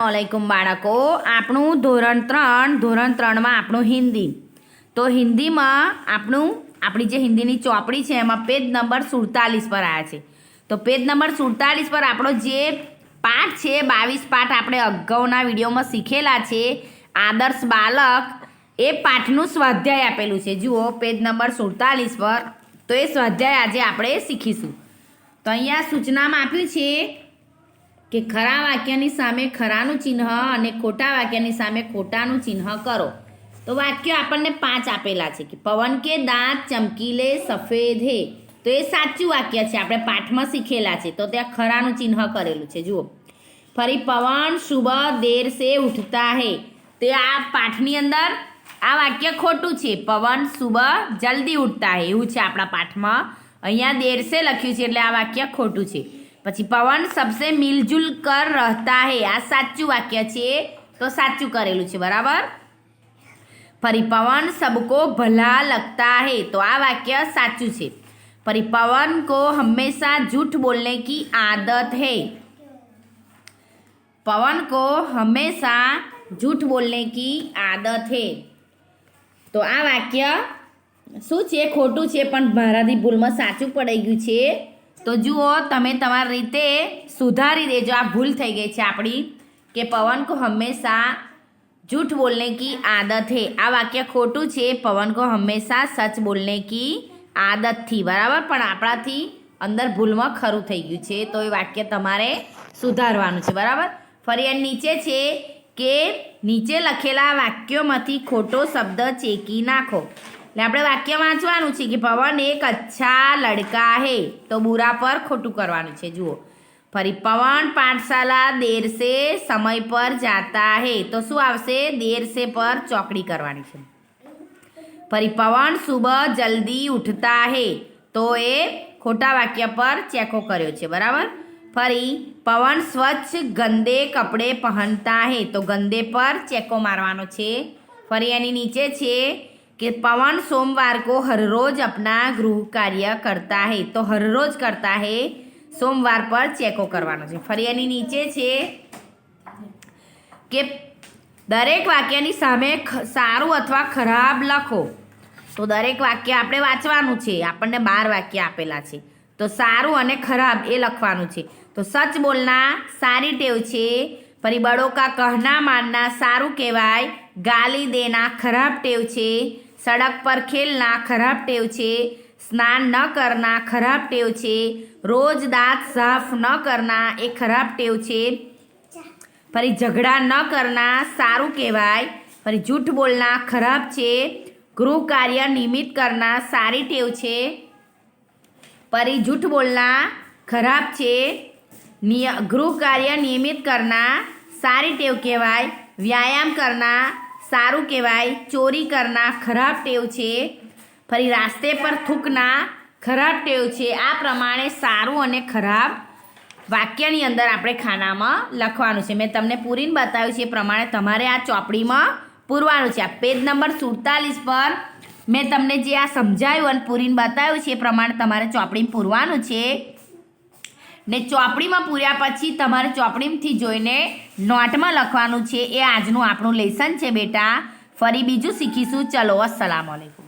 અલૈકુમ બાળકો, આપણું ધોરણ ત્રણ, ધોરણ ત્રણમાં આપણું હિન્દી. તો હિન્દીમાં આપણું, આપણી જે હિન્દીની ચોપડી છે, એમાં પેજ નંબર સુડતાલીસ પર આવ્યા છે. તો પેજ નંબર સુડતાલીસ પર આપણો જે પાઠ છે, બાવીસ પાઠ આપણે અગાઉના વિડીયોમાં શીખેલા છે, આદર્શ બાલક, એ પાઠનું સ્વાધ્યાય આપેલું છે. જુઓ, પેજ નંબર સુડતાલીસ પર. તો એ સ્વાધ્યાય આજે આપણે શીખીશું. તો અહીંયા સૂચનામાં આપ્યું છે કે ખરા વાક્યની સામે ખરાનું ચિહ્ન અને ખોટા વાક્યની સામે ખોટાનું ચિહ્ન કરો. તો વાક્યો આપણને પાંચ આપેલા છે કે પવન કે દાંત ચમકીલે સફેદ હે. તો એ સાચું વાક્ય છે. આપણે પાઠમાં શીખેલા છે. તો ત્યાં ખરાનું ચિહ્ન કરેલું છે. જુઓ. ફરી પવન શુભ દેર સે ઉઠતા હે. તે આ પાઠની અંદર આ વાક્ય ખોટું છે. પવન શુભ જલ્દી ઉઠતા હે. એવું છે આપણા પાઠમાં. અહીંયા દેરસે લખ્યું છે એટલે આ વાક્ય ખોટું છે. પછી પવન સબસે મિલજુલ કર રહેતા હે આ સાચું વાક્ય છે તો સાચું કરેલું છે બરાબર ફરી પવન સબકો ભલા લગતા હે તો આ વાક્ય સાચું છે ફરી પવન को हमेशा झूठ बोलने की आदत है पवन को हमेशा झूठ बोलने की आदत है તો આ વાક્ય શું છે ખોટું છે પણ મારાથી ભૂલમાં સાચું પડી ગયું છે તો જુઓ, તમે તમારી રીતે સુધારી દેજો. આ ભૂલ થઈ ગઈ છે આપણી કે પવન કો હંમેશા જૂઠ બોલને કી આદત હે. આ વાક્ય ખોટું છે. પવન કો હંમેશા સચ બોલને કી આદતથી બરાબર? પણ આપણાથી અંદર ભૂલમાં ખરું થઈ ગયું છે. તો એ વાક્ય તમારે સુધારવાનું છે. બરાબર? ફરિયાદ નીચે છે કે નીચે લખેલા વાક્યોમાંથી ખોટો શબ્દ ચેકી નાખો. એટલે આપણે વાક્ય વાંચવાનું છે કે પવન એક અચ્છા લડકા હે. તો બુરા પર ખોટું કરવાનું છે, જુઓ. ફરી પવન પાઠશાલા દેર સે સમય પર જાતા હે. તો શું આવશે? દેર સે પર ચોકડી કરવાની છે. ફરી પવન સુબહ જલ્દી ઉઠતા હે. તો એ ખોટા વાક્ય પર ચેકો કર્યો છે, બરાબર? ફરી પવન સ્વચ્છ ગંદે કપડે પહેનતા હે. તો ગંદે પર ચેકો મારવાનો છે. ફરી એની નીચે છે કે પવન સોમવાર કો हर रोज अपना ગૃહ કાર્ય કરતા હે. તો હરરોજ કરતા હે, સોમવાર પર ચેકો કરવાનો છે. ફરી એની નીચે છે કે દરેક વાક્યની સામે સારું અથવા ખરાબ લખો. તો દરેક વાક્ય આપણે વાંચવાનું છે. આપણને બાર વાક્ય આપેલા છે. તો સારું અને ખરાબ એ લખવાનું છે. તો સચ બોલના સારી ટેવ છે. ફરી બડોકા કહના માનના સારું કહેવાય. ગાલી દેના ખરાબ ટેવ છે. સડક પર ખેલના ખરાબ ટેવ છે, સ્નાન ન કરના ખરાબ ટેવ છે, રોજ દાંત સાફ ન કરના એ ખરાબ ટેવ છે. ફરી ઝઘડા ન કરના સારું કહેવાય, ફરી જૂઠ બોલના ખરાબ છે, ગૃહ કાર્ય નિયમિત કરના સારી ટેવ છે. ફરી જૂઠ બોલના ખરાબ છે ગૃહ કાર્ય નિયમિત કરના સારી ટેવ કહેવાય, વ્યાયામ કરના સારું કહેવાય, ચોરી કરના ખરાબ ટેવ છે. ફરી રાસ્તે પર થૂકના ખરાબ ટેવ છે. આ પ્રમાણે સારું અને ખરાબ વાક્યની અંદર આપણે ખાનામાં લખવાનું છે. મેં તમને પૂરીને બતાવ્યું છે, એ પ્રમાણે તમારે આ ચોપડીમાં પૂરવાનું છે. આ પેજ નંબર સુડતાલીસ પર મેં તમને જે આ સમજાવ્યું અને પૂરીને બતાવ્યું છે, એ પ્રમાણે તમારે ચોપડીમાં પૂરવાનું છે. ને ચોપડીમાં પૂર્યા પછી તમારે ચોપડીમાંથી જોઈને નોટમાં લખવાનું છે. એ આજનું આપણું લેસન છે બેટા. ફરી બીજું શીખીશું. ચલો, અસલામ આલેકુમ